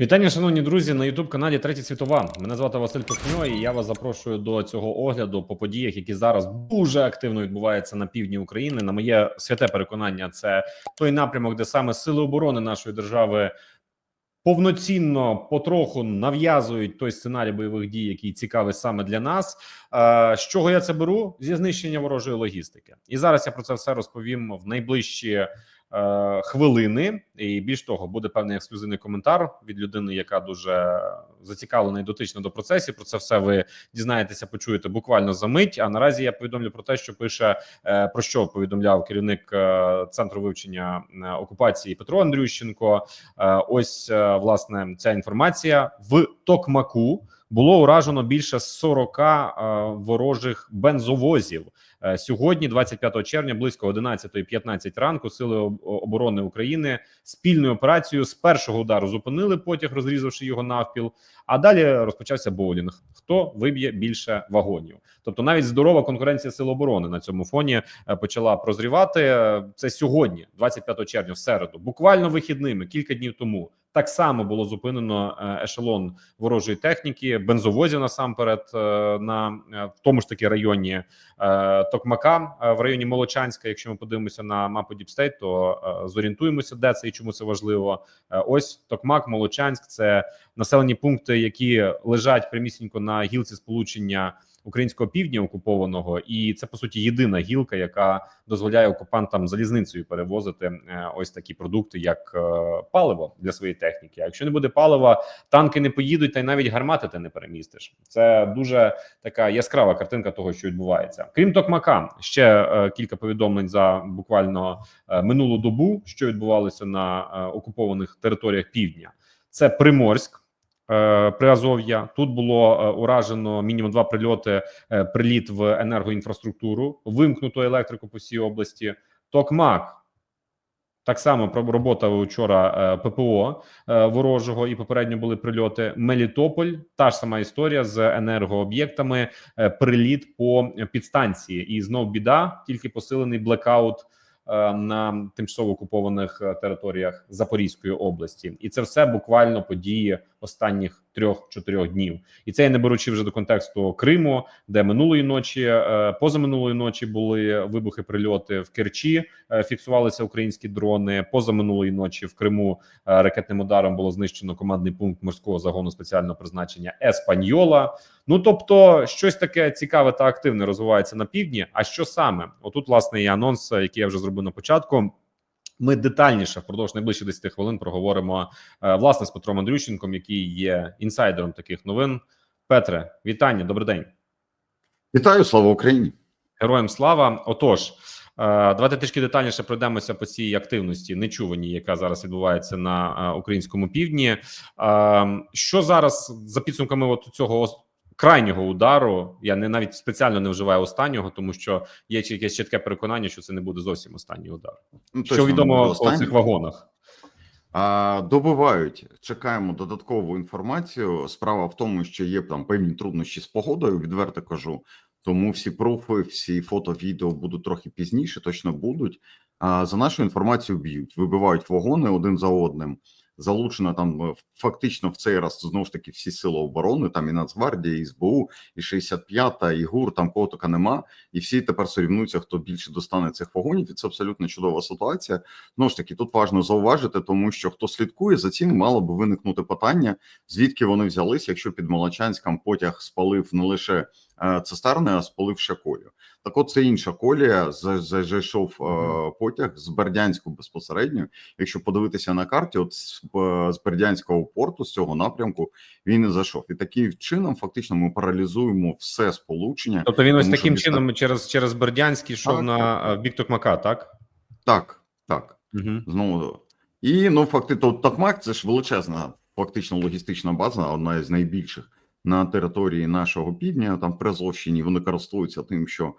Вітання, шановні друзі, на youtube каналі Третя світова. Мене звати Василь Пихньо, і я вас запрошую до цього огляду по подіях, які зараз дуже активно відбуваються на півдні України. На моє святе переконання, це той напрямок, де саме сили оборони нашої держави повноцінно потроху нав'язують той сценарій бойових дій, який цікавий саме для нас. Е, З чого я це беру? Зі знищення ворожої логістики. І зараз я про це все розповім в найближчі хвилини. І більш того, буде певний ексклюзивний коментар від людини, яка дуже зацікавлена і дотична до процесів. Про це все ви дізнаєтеся, почуєте буквально за мить. А наразі я повідомлю про те, що пише е, про що повідомляв керівник е, центру вивчення е, окупації Петро Андрющенко. Е, Ось е, власне ця інформація в Токмаку. Було уражено більше 40 е, ворожих бензовозів. Е, Сьогодні, 25 червня, близько 11.15 ранку, сили оборони України спільною операцією з першого удару зупинили потяг, розрізавши його навпіл. А далі розпочався боулінг. Хто виб'є більше вагонів? Тобто, навіть здорова конкуренція сил оборони на цьому фоні е, почала прозрівати. Е, Це сьогодні, 25 червня, в середу, буквально вихідними, кілька днів тому. Так само було зупинено е, ешелон ворожої техніки, бензовозів насамперед е, на е, в тому ж таки районі Токмака в районі Молочанська. Якщо ми подивимося на мапу Діпстейт, то зорієнтуємося, де це і чому це важливо. Ось Токмак, Молочанськ це населені пункти, які лежать прямісінько на гілці сполучення українського півдня окупованого, і це по суті єдина гілка, яка дозволяє окупантам залізницею перевозити е, ось такі продукти, як е, паливо для своєї техніки. А якщо не буде палива, танки не поїдуть, та й навіть гармати ти не перемістиш. Це дуже така яскрава картинка того, що відбувається. Крім Токмака, ще е, кілька повідомлень за буквально минулу добу, що відбувалося на окупованих територіях півдня. Це Приморськ. Е, Приазов'я тут було е, уражено мінімум два прильоти. е, Приліт в енергоінфраструктуру, вимкнуто електрику по всій області. Токмак так само робота вчора ППО ворожого і попередньо були прильоти. Мелітополь та ж сама історія з енергооб'єктами. Приліт по підстанції, і знов біда, тільки посилений блекаут на тимчасово окупованих територіях Запорізької області, і це все буквально події останніх трьох-чотирьох днів. І це я не беручи вже до контексту Криму, де минулої ночі, е, позаминулої ночі були вибухи, прильоти в Керчі. е, Фіксувалися українські дрони. Позаминулої ночі в Криму е, ракетним ударом було знищено командний пункт морського загону спеціального призначення Еспаньола. Ну тобто, щось таке цікаве та активне розвивається на півдні. А що саме? Отут, власне, і анонс, який я вже зробив на початку. Ми детальніше впродовж найближчих 10 хвилин проговоримо е, власне з Петром Андрющенком, який є інсайдером таких новин. Петре, вітання, добрий день. Вітаю, слава Україні! Героям слава. Отож, е, давайте трішки детальніше пройдемося по цій активності, нечуваній, яка зараз відбувається на е, українському півдні. Що зараз за підсумками от цього крайнього удару? Я не навіть спеціально не вживаю останнього, тому що є якесь чітке переконання, що це не буде зовсім останній удар. Ну, Що точно відомо по цих вагонах? А, добивають. Чекаємо додаткову інформацію. Справа в тому, що є там певні труднощі з погодою. Відверто кажу. Тому всі пруфи, всі фото, відео будуть трохи пізніше. Точно будуть. А за нашу інформацію б'ють, вибивають вагони один за одним. Залучено там е, фактично в цей раз знову ж таки всі сили оборони. Там і Нацгвардія, і СБУ, і 65-та, і ГУР. Там кого тока нема. І всі тепер сорівнуються, хто більше достане цих вагонів. І це абсолютно чудова ситуація. Знову ж таки, тут важливо зауважити, тому що хто слідкує за цим, мало би виникнути питання, звідки вони взялись, якщо під Молочанськом потяг спалив не лише цистерни, а спалив ще колію. Так, от це інша колія. за- за- Зайшов е, потяг з Бердянську безпосередньо. Якщо подивитися на карті, от з, е, Бердянського порту, з цього напрямку, він і зайшов. І таким чином, фактично, ми паралізуємо все сполучення. Тобто він ось таким міста- чином через через Бердянськ йшов Так, на е, бік Токмака, так? Так, так. Угу. Знову і ну фактично Токмак це ж величезна, фактично логістична база, одна із найбільших на території нашого півдня. Там Призовщині вони користуються тим, що е,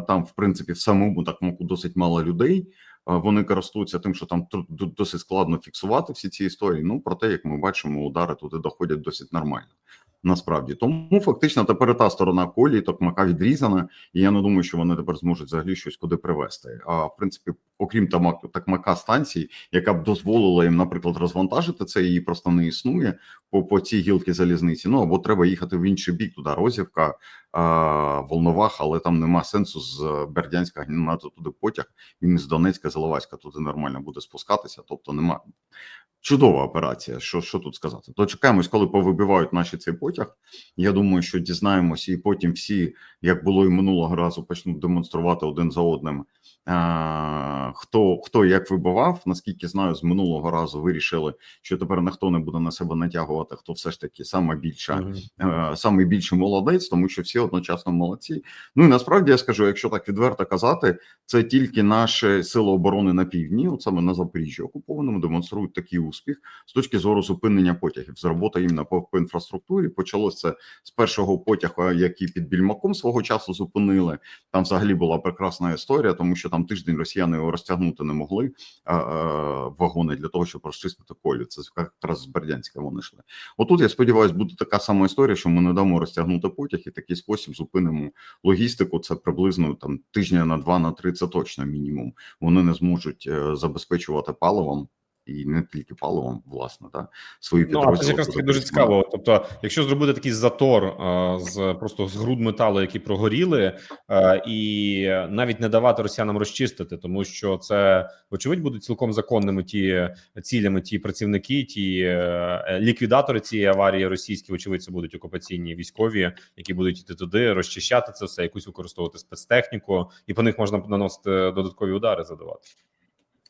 там, в принципі, в самому такому досить мало людей. Е, Вони користуються тим, що там досить складно фіксувати всі ці історії. Ну проте, як ми бачимо, удари туди доходять досить нормально. Насправді. Тому фактично тепер та сторона колії токмака відрізана, і я не думаю, що вони тепер зможуть взагалі щось куди привезти. А в принципі, окрім токмака станції, яка б дозволила їм, наприклад, розвантажити це, її просто не існує по, по цій гілки залізниці. Ну або треба їхати в інший бік, туди Розівка, Волновах, але там нема сенсу з е, Бердянська гнати туди потяг. Він з Донецька, з Іловайська туди нормально буде спускатися. Тобто нема чудова операція. Що, що тут сказати? То чекаємось, коли повибивають наші цей потяг. Я думаю, що дізнаємося, і потім всі, як було і минулого разу, почнуть демонструвати один за одним. А, хто хто як вибивав, наскільки знаю, з минулого разу вирішили, що тепер ніхто не буде на себе натягувати, хто все ж таки саме більша е, саме більший молодець, тому що всі одночасно молодці. Ну і насправді я скажу, якщо так відверто казати, це тільки наші сили оборони на півдні, от саме на Запоріжжі окупованому, демонструють такий успіх з точки зору зупинення потягів. З роботи їм на по, по інфраструктурі почалося це з першого потяга, який під більмаком свого часу зупинили. Там взагалі була прекрасна історія, тому що там тиждень росіяни його розтягнути не могли вагони для того, щоб розчистити колі. Це якраз з Бердянська вони йшли. Отут я сподіваюся, буде така сама історія, що ми не дамо розтягнути потяг і такий спосіб зупинимо логістику. Це приблизно там тижня на два, на три. Це точно мінімум. Вони не зможуть е, забезпечувати паливом. І не тільки паливом, власне, та свої Ну, а підрозділи. це якраз таки дуже цікаво. Тобто, якщо зробити такий затор е, з просто з груд металу, які прогоріли, е, і навіть не давати росіянам розчистити, тому що це вочевидь будуть цілком законними ті цілями, ті працівники, ті е, ліквідатори цієї аварії російські, вочевидь, це будуть окупаційні військові, які будуть йти туди, розчищати це все, якусь використовувати спецтехніку, і по них можна наносити додаткові удари, задавати.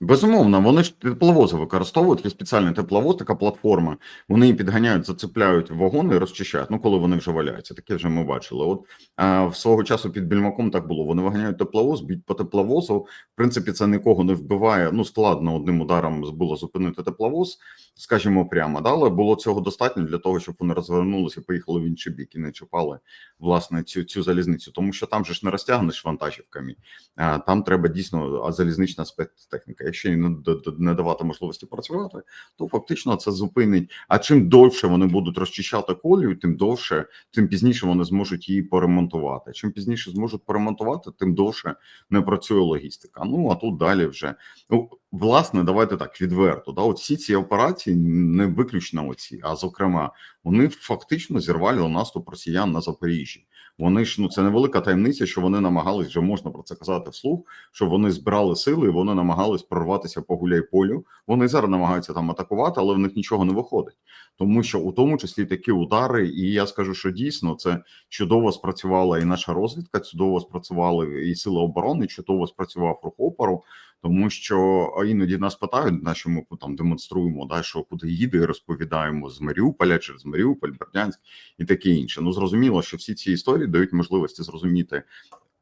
Безумовно, вони ж тепловози використовують є спеціальний тепловоз, така платформа. Вони її підганяють, зацепляють вагони і розчищають. Ну коли вони вже валяються, таке вже ми бачили. От а, в свого часу під більмаком так було. Вони виганяють тепловоз, б'ють по тепловозу. В принципі, це нікого не вбиває. Ну складно одним ударом було зупинити тепловоз, скажімо прямо. Да? Але було цього достатньо для того, щоб вони розвернулися, поїхали в інший бік і не чіпали власне цю цю залізницю, тому що там же ж не розтягнеш вантажівками. А, Там треба дійсно залізнична спецтехніка. Якщо їм не, давати можливості працювати, то фактично це зупинить. А чим довше вони будуть розчищати колію, тим довше, тим пізніше вони зможуть її поремонтувати. Чим пізніше зможуть поремонтувати, тим довше не працює логістика. Ну а тут далі вже ну власне, давайте так відверто. Да, от всі ці операції не виключно оці, а зокрема, вони фактично зірвали наступ росіян на Запоріжжі. Вони ж ну це невелика таємниця, що вони намагались вже можна про це казати вслух. Що вони збирали сили, і вони намагались прорватися по гуляйполю. Вони зараз намагаються там атакувати, але в них нічого не виходить, тому що у тому числі такі удари, і я скажу, що дійсно це чудово спрацювала і наша розвідка, чудово спрацювали і сили оборони, чудово спрацював рух опору. Тому що іноді нас питають, на що ми там демонструємо, да що куди їде, розповідаємо з Маріуполя через Маріуполь, Бердянськ і таке інше. Ну зрозуміло, що всі ці історії дають можливості зрозуміти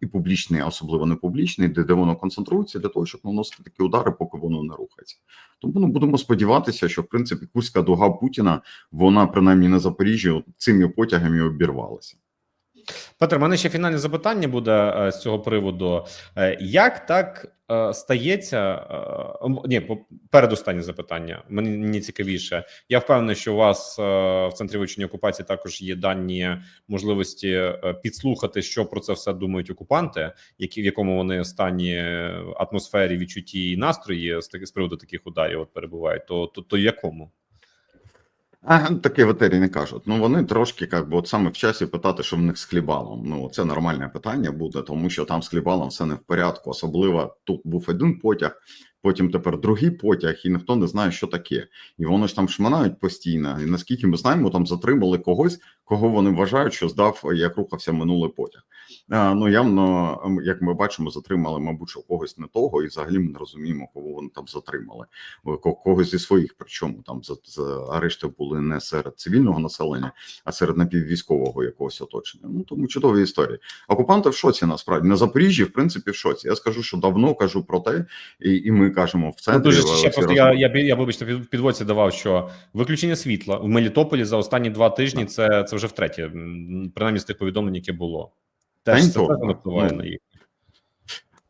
і публічний, а особливо не публічний, де, де воно концентрується для того, щоб наносити такі удари, поки воно не рухається. Тому ну, будемо сподіватися, що в принципі Курська дуга Путіна, вона принаймні на Запоріжжі цими потягами обірвалася. Петр, у мене ще фінальне запитання буде е, з цього приводу. Е, Як так е, стається? Ні, передостаннє запитання. Мені, цікавіше. Я впевнений, що у вас в центрі вивчення окупації також є дані можливості підслухати, що про це все думають окупанти, які в якому вони стані атмосфері, відчутті і настрої з таки- з приводу таких ударів от перебувають. То то, то якому? А таке в етері не кажуть. Ну вони трошки, як би, от саме в часі питати, що в них з хлібалом. Ну це нормальне питання буде, тому що там з хлібалом все не в порядку. Особливо тут був один потяг, потім тепер другий потяг, і ніхто не знає, що таке. І вони ж там шминають постійно. І наскільки ми знаємо, там затримали когось, кого вони вважають, що здав, як рухався минулий потяг. А, ну явно, ем, як ми бачимо, затримали, мабуть, що когось не того, і взагалі ми не розуміємо, кого вони там затримали. Ко- Когось зі своїх, причому там за, за арешти були не серед цивільного населення, а серед напіввійськового якогось оточення. Ну тому чудові історії. Окупанти в шоці насправді на Запоріжжі, в принципі, в шоці. Я скажу, що давно кажу про те, і, і ми кажемо в Ну, центрі. дуже ще просто я, я, бі- я вибачте, підводці давав, що виключення світла в Мелітополі за останні два тижні це, це вже втретє, принаймні з тих повідомлень, яке було. Теж це впливає ну, на їх.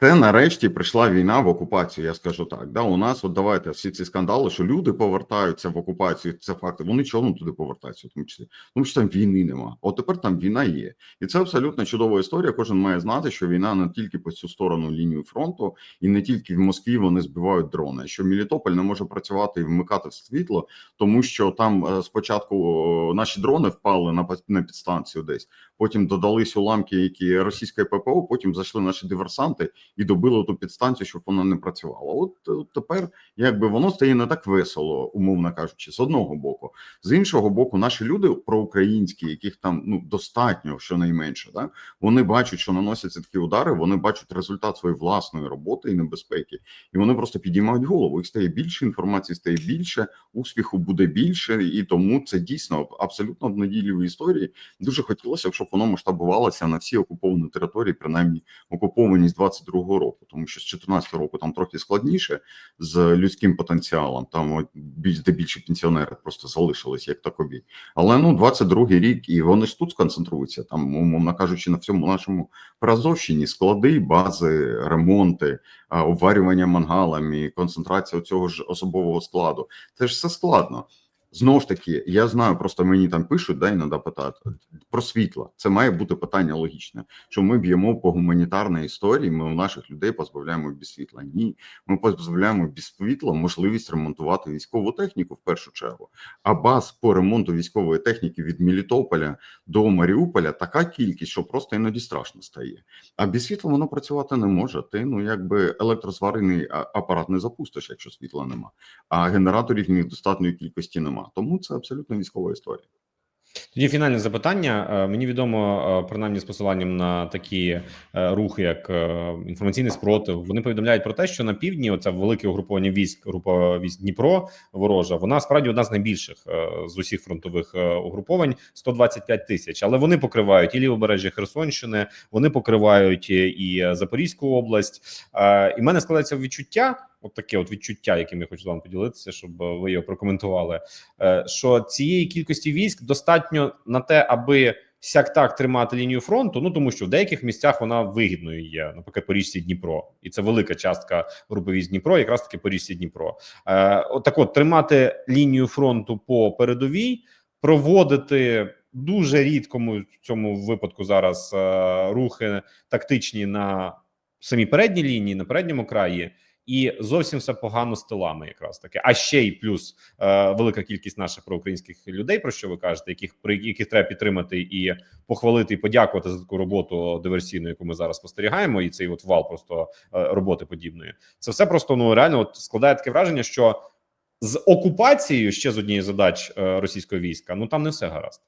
Це нарешті прийшла війна в окупацію. Я скажу так. Да, у нас от давайте всі ці скандали, що люди повертаються в окупацію. Це факти. Вони чому туди повертаються, тому числі, тому що там війни нема. От тепер там війна є, і це абсолютно чудова історія. Кожен має знати, що війна не тільки по цю сторону лінію фронту, і не тільки в Москві вони збивають дрони. Що Мелітополь не може працювати і вмикати світло, тому що там е, спочатку наші дрони впали на на підстанцію десь. Потім додались уламки, які російське ППО. Потім зайшли наші диверсанти і добили ту підстанцію, щоб вона не працювала. От, от тепер якби воно стає не так весело, умовно кажучи, з одного боку. З іншого боку, наші люди проукраїнські, яких там ну достатньо, щонайменше, да вони бачать, що наносяться такі удари. Вони бачать результат своєї власної роботи і небезпеки, і вони просто підіймають голову. Їх стає більше інформації, стає більше, успіху буде більше, і тому це дійсно абсолютно обнадійливі історії. Дуже хотілося б, щоб воно масштабувалося на всі окуповані території, принаймні окуповані з 22-го року, тому що з 14-го року там трохи складніше з людським потенціалом. Там більш здебільше пенсіонери просто залишились як такові. Але ну 22-й рік, і вони ж тут сконцентруються. Там, умовно кажучи, на всьому нашому Приазовщині склади, бази, ремонти, обварювання мангалами, концентрація цього ж особового складу. Це ж все складно. Знову ж таки, я знаю, просто мені там пишуть, да, іноді питати про світло. Це має бути питання логічне, що ми б'ємо по гуманітарній історії. Ми у наших людей позбавляємо без світла. Ні, ми позбавляємо без світла можливість ремонтувати військову техніку в першу чергу. А баз по ремонту військової техніки від Мелітополя до Маріуполя така кількість, що просто іноді страшно стає. А без світла воно працювати не може. Ти ну якби електрозварений апарат не запустиш, якщо світла нема. А генераторів ні достатньої кількості нема. Тому це абсолютно військова історія. Тоді фінальне запитання. Е, Мені відомо, е, принаймні з посиланням на такі е, рухи, як інформаційний спротив. Вони повідомляють про те, що на півдні оце велике угруповання військ, група військ Дніпро ворожа. Вона справді одна з найбільших з усіх фронтових угруповань 125 тисяч. Але вони покривають і лівобережжя Херсонщини, вони покривають і, Запорізьку область. І в мене складається відчуття. От таке от відчуття, яким я хочу з вами поділитися, щоб е, ви його прокоментували. е, Що цієї кількості військ достатньо на те, аби сяк так тримати лінію фронту. Ну тому що в деяких місцях вона вигідною є, наприклад, по річці Дніпро, і це велика частка групи військ Дніпро, якраз таки по річці Дніпро. Е, от так от тримати лінію фронту по передовій, проводити дуже рідкому в цьому випадку зараз е, рухи тактичні на самій передній лінії, на передньому краї. І зовсім все погано з тилами, якраз таки. А ще й плюс е, велика кількість наших проукраїнських людей, про що ви кажете, яких при яких треба підтримати і похвалити і подякувати за таку роботу диверсійну, яку ми зараз спостерігаємо, і цей от вал просто е, роботи подібної. Це все просто ну реально от складає таке враження, що з окупацією ще з однієї задач е, російського війська, ну там не все гаразд.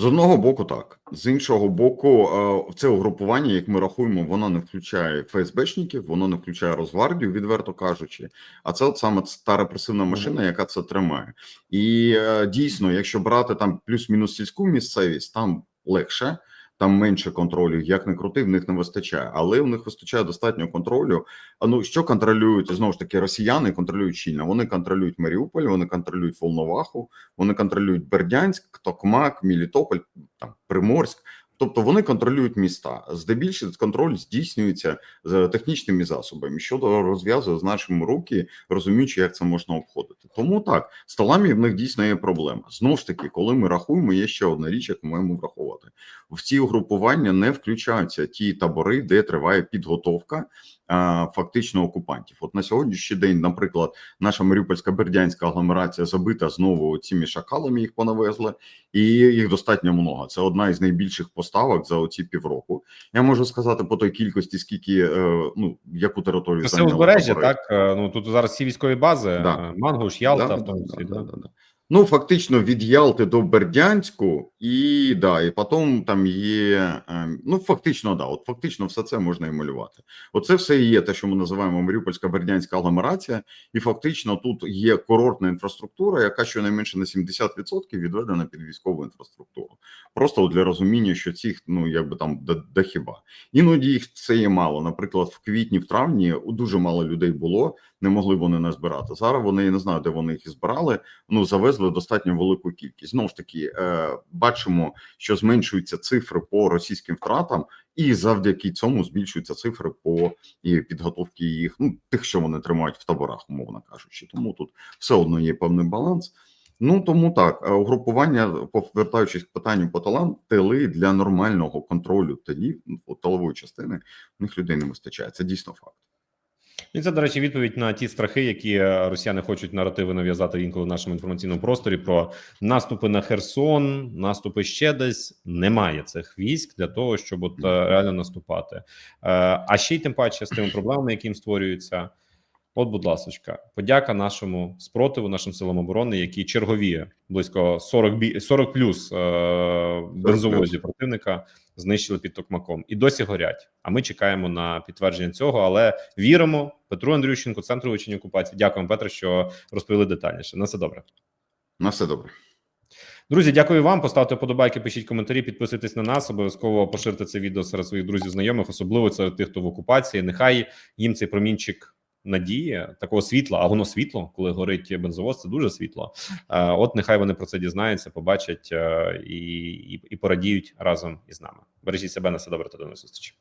З одного боку, так з іншого боку, це угрупування, як ми рахуємо, воно не включає ФСБшників, воно не включає Росгвардію, відверто кажучи. А це от саме та репресивна машина, яка це тримає. І е, дійсно, якщо брати там плюс-мінус сільську місцевість, там легше. Там менше контролю, як не крути, в них не вистачає, але у них вистачає достатньо контролю. А ну що контролюють знову ж таки росіяни? Контролюють щільно. Вони контролюють Маріуполь, вони контролюють Волноваху, вони контролюють Бердянськ, Токмак, Мілітополь, там Приморськ. Тобто вони контролюють міста. Здебільшого контроль здійснюється з технічними засобами, що розв'язує з нашими руки, розуміючи, як це можна обходити. Тому так з талами в них дійсно є проблема. Знову ж таки, коли ми рахуємо, є ще одна річ, яку маємо враховувати. В ці угрупування не включаються ті табори, де триває підготовка фактично окупантів. От на сьогоднішній день, наприклад, наша Маріупольська бердянська агломерація забита знову цими шакалами. Їх понавезли, і їх достатньо много. Це одна із найбільших поставок за оці півроку. Я можу сказати по той кількості, скільки е, ну яку територію Це узбережжя, так е, ну тут зараз всі військові бази, Да. е, Мангуш, Ялта, Да, в тому да, числі. да, да. да, да. Ну, фактично від Ялти до Бердянську, і да, і потім там є. е, Ну, фактично, да, от фактично, все це можна і малювати. Оце все і є те, що ми називаємо Маріупольська бердянська агломерація, і фактично тут є курортна інфраструктура, яка щонайменше на 70% відведена під військову інфраструктуру. Просто для розуміння, що цих ну якби там до, хіба іноді їх це є мало. Наприклад, в квітні, в травні дуже мало людей було не могли вони не збирати. Зараз вони я не знаю, де вони їх збирали. Ну завезли достатньо велику кількість. Знову ж таки, е, бачимо, що зменшуються цифри по російським втратам, і завдяки цьому збільшуються цифри по і підготовки їх, ну тих, що вони тримають в таборах, умовно кажучи. Тому тут все одно є певний баланс. Ну тому так, е, угрупування, повертаючись к питанню по талам, тили для нормального контролю тилів, ну, тилової частини, у них людей не вистачає. Це дійсно факт. І це, до речі, відповідь на ті страхи, які е, росіяни хочуть наративи нав'язати інколи в нашому інформаційному просторі про наступи на Херсон, наступи ще десь. Немає цих військ для того, щоб от е, реально наступати. Е, А ще й тим паче з тими проблемами, які їм створюються. От, будь ласочка, подяка нашому спротиву, нашим силам оборони, які чергові близько 40, бі... 40 плюс е... бензовозі противника знищили під Токмаком і досі горять. А ми чекаємо на підтвердження цього, але віримо Петру Андрющенку, центру вивчення окупації. Дякуємо, Петре, що розповіли детальніше. На все добре. На все добре. Друзі, дякую вам. Поставте подобайки, пишіть коментарі, підписуйтесь на нас. Обов'язково поширте це відео серед своїх друзів, знайомих, особливо серед тих, хто в окупації. Нехай їм цей промінчик надії, такого світла, а воно світло, коли горить бензовоз, це дуже світло. От нехай вони про це дізнаються, побачать е, і, і, і порадіють разом із нами. Бережіть себе на все добре та до нових зустрічей.